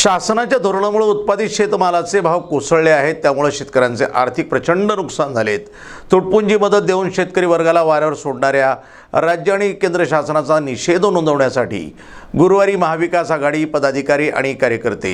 शासनाच्या धोरणामुळे उत्पादित शेतमालाचे भाव कोसळले आहेत. त्यामुळे शेतकऱ्यांचे आर्थिक प्रचंड नुकसान झालेत तुटपुंजी मदत देऊन शेतकरी वर्गाला वाऱ्यावर सोडणाऱ्या राज्य आणि केंद्र शासनाचा निषेध नोंदवण्यासाठी गुरुवारी महाविकास आघाडी पदाधिकारी आणि कार्यकर्ते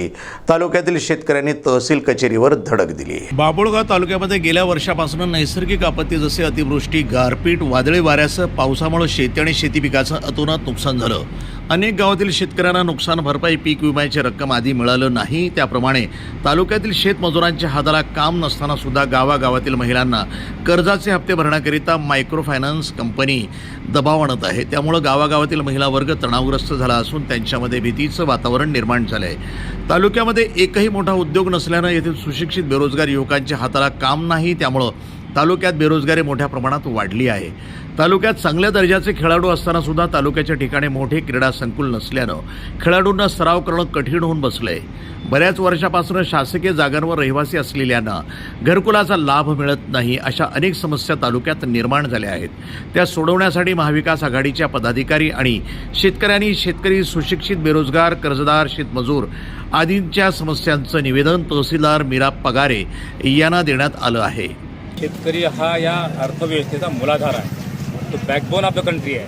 तालुक्यातील शेतकऱ्यांनी तहसील कचेरीवर धडक दिली. बाबुळगाव तालुक्यामध्ये गेल्या वर्षापासून नैसर्गिक आपत्ती जसे अतिवृष्टी गारपीट वादळी वाऱ्यासह पावसामुळे शेती आणि शेती पिकाचं अतोनात नुकसान झालं. अनेक गावातील शेतकऱ्यांना नुकसान भरपाई पीक विम्याची रक्कम आधी मिळालं नाही. त्याप्रमाणे तालुक्यातील शेतमजुरांच्या हाताला काम नसताना सुद्धा गावागावातील महिलांना कर्जाचे हप्ते भरण्याकरिता मायक्रो फायनान्स कंपनी दबाव आणत आहे. त्यामुळं गावागावातील महिला वर्ग तणावग्रस्त झाला असून त्यांच्यामध्ये भीतीचं वातावरण निर्माण झालं आहे तालुक्यामध्ये एकही मोठा उद्योग नसल्यानं येथील सुशिक्षित बेरोजगार युवकांच्या हाताला काम नाही. त्यामुळं तालुक्यात बेरोजगारी मोठ्या प्रमाणात वाढली आहे. तालुक्यात चांगल्या दर्जाचे खेळाडू असताना सुद्धा तालुक्याच्या ठिकाणी मोठे क्रीडा संकुल नसल्यानं खेळाडूंना सराव करणं कठीण होऊन बसलं आहे बऱ्याच वर्षापासून शासकीय जागांवर रहिवासी असलेल्यांना घरकुलाचा लाभ मिळत नाही अशा अनेक समस्या तालुक्यात निर्माण झाल्या आहेत. त्या सोडवण्यासाठी महाविकास आघाडीच्या पदाधिकारी आणि शेतकऱ्यांनी शेतकरी सुशिक्षित बेरोजगार कर्जदार शेतमजूर आदींच्या समस्यांचं निवेदन तहसीलदार मीरा पगारे यांना देण्यात आलं आहे. शेतकरी हा या अर्थव्यवस्थेचा मूलाधार आहे. तो बॅकबोन ऑफ द कंट्री आहे.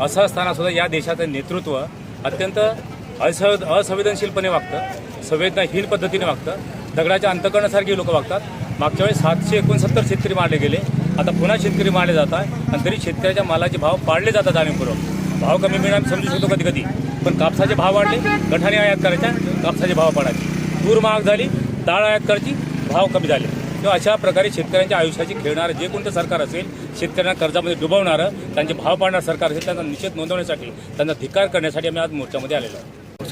असं असताना सुद्धा या देशाचं नेतृत्व अत्यंत असं असंवेदनशीलपणे वागतं संवेदनाहीन पद्धतीने वागतं. दगडाच्या अंतकरणासारखी लोक वागतात. मागच्या वेळेस सातशे एकोणसत्तर शेतकरी मारले गेले. आता पुन्हा शेतकरी मारले जात आहे. आणि तरी शेतकऱ्याच्या मालाचे भाव पाडले जातात जाणीवपूर्वक भाव कमी मिळणार आम्ही समजू शकतो कधी कधी पण कापसाचे भाव वाढले. गठाने आयात करायच्या कापसाचे भाव पाडायचे. तूर महाग झाली डाळ आयात करायची भाव कमी झाले. किंवा अशा प्रकारे शेतकऱ्यांच्या आयुष्याची खेळणारं जे कोणतं सरकार असेल शेतकऱ्यांना कर्जामध्ये डुबवणारं त्यांचे भाव पाडणारं सरकार असेल त्यांना निषेध नोंदवण्यासाठी त्यांचा धिक्कार करण्यासाठी आम्ही आज मोर्चामध्ये आलेलो आहोत.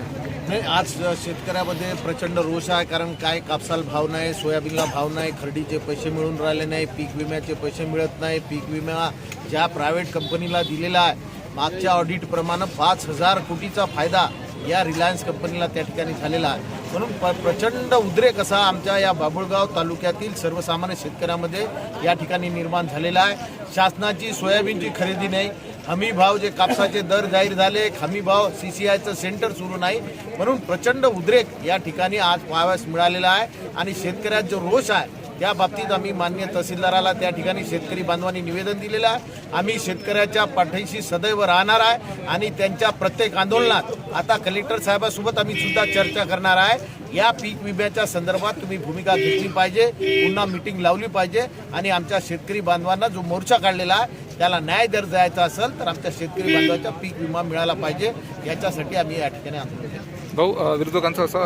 नाही आज शेतकऱ्यामध्ये प्रचंड रोष आहे कारण काय कापसाला भाव नाही सोयाबीनला भाव नाही खर्डीचे पैसे मिळून राहिले नाही पीक विम्याचे पैसे मिळत नाही पीक विमा ज्या प्रायव्हेट कंपनीला दिलेला आहे मागच्या ऑडिटप्रमाणे पाच हजार कोटीचा फायदा या रिलायन्स कंपनीला त्या ठिकाणी झालेला आहे. म्हणून प प्रचंड उद्रेक असा आमच्या या बाबुळगाव तालुक्यातील सर्वसामान्य शेतकऱ्यामध्ये या ठिकाणी निर्माण झालेला आहे. शासनाची सोयाबीनची खरेदी नाही. हमी भाव जे कापसाचे दर जाहीर झाले हमी भाव सी सी आयचं सेंटर सुरू नाही. म्हणून प्रचंड उद्रेक या ठिकाणी आज पाहाव्यास मिळालेला आहे. आणि शेतकऱ्यात जो रोष आहे. त्या बाबतीत आम्ही मान्य तहसीलदाराला त्या ठिकाणी शेतकरी बांधवांनी निवेदन दिलेलं आहे. आम्ही शेतकऱ्याच्या पाठीशी सदैव राहणार आहे आणि त्यांच्या प्रत्येक आंदोलनात आता कलेक्टर साहेबासोबत आम्ही सुद्धा चर्चा करणार आहे. या पीक विम्याच्या संदर्भात तुम्ही भूमिका घेतली पाहिजे पुन्हा मिटिंग लावली पाहिजे आणि आमच्या शेतकरी बांधवांना जो मोर्चा काढलेला आहे त्याला न्याय दर जायचा असेल तर आमच्या शेतकरी बांधवाचा पीक विमा मिळाला पाहिजे. याच्यासाठी आम्ही या ठिकाणी आंदोलन केलं. भाऊ विरोधकांचा असा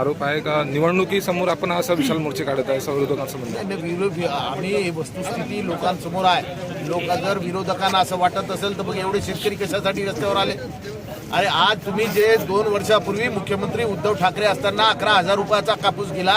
आरोप आहे का? निवडणुकीसमोर आपण असा विशाल मोर्चे काढत आहे असं विरोधकांचं म्हणणं विरोध आम्ही वस्तुस्थिती लोकांसमोर आहे. लोक जर विरोधकांना असं वाटत असेल तर मग एवढे शेतकरी कशासाठी रस्त्यावर आले? अरे आज तुम्ही जे दोन वर्षापूर्वी मुख्यमंत्री उद्धव ठाकरे असताना अकरा हजार रुपयाचा कापूस गेला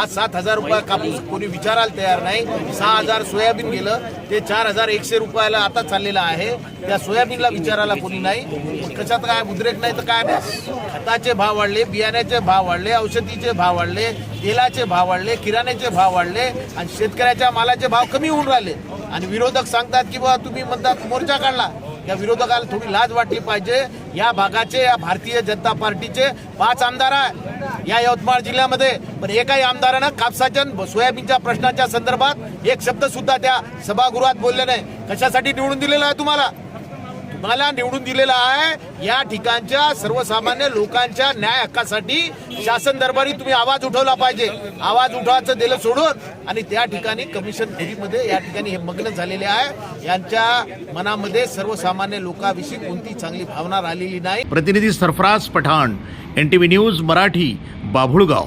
आज सात हजार रुपया कापूस कोणी विचारायला तयार नाही. सहा हजार सोयाबीन गेलं ते चार हजार एकशे रुपयाला आता चाललेलं आहे. त्या सोयाबीनला विचारायला कोणी नाही. कशात काय उद्रेक नाही तर काय नाही. खताचे भाव वाढले बियाण्याचे भाव वाढले औषधीचे भाव वाढले तेलाचे भाव वाढले किराण्याचे भाव वाढले आणि शेतकऱ्याच्या मालाचे भाव कमी होऊन राहिले. आणि विरोधक सांगतात की बाबा तुम्ही म्हणतात मोर्चा काढला. या विरोधकाला थोडी लाज वाटली पाहिजे. या भागाचे या भारतीय जनता पार्टीचे पाच आमदार आहे या यवतमाळ जिल्ह्यामध्ये पण एकाही आमदारानं कापसाच्या सोयाबीनच्या प्रश्नाच्या संदर्भात एक शब्द सुद्धा त्या सभागृहात बोलले नाही. कशासाठी निवडून दिलेला आहे तुम्हाला? मला निवडून दिलेला आहे. या ठिकाणच्या सर्वसामान्य लोकांच्या न्याय हक्कासाठी शासन दरबारी तुम्ही आवाज उठवला पाहिजे. आवाज उठवायचं दिलं सोडून आणि त्या ठिकाणी कमिशन फेरीमध्ये या ठिकाणी हे मग्न झालेले आहे. यांच्या मनामध्ये सर्वसामान्य लोकांविषयी कोणती चांगली भावना राहिलेली नाही. प्रतिनिधी Sarfaraz Pathan N T V News Marathi Babhulgaon.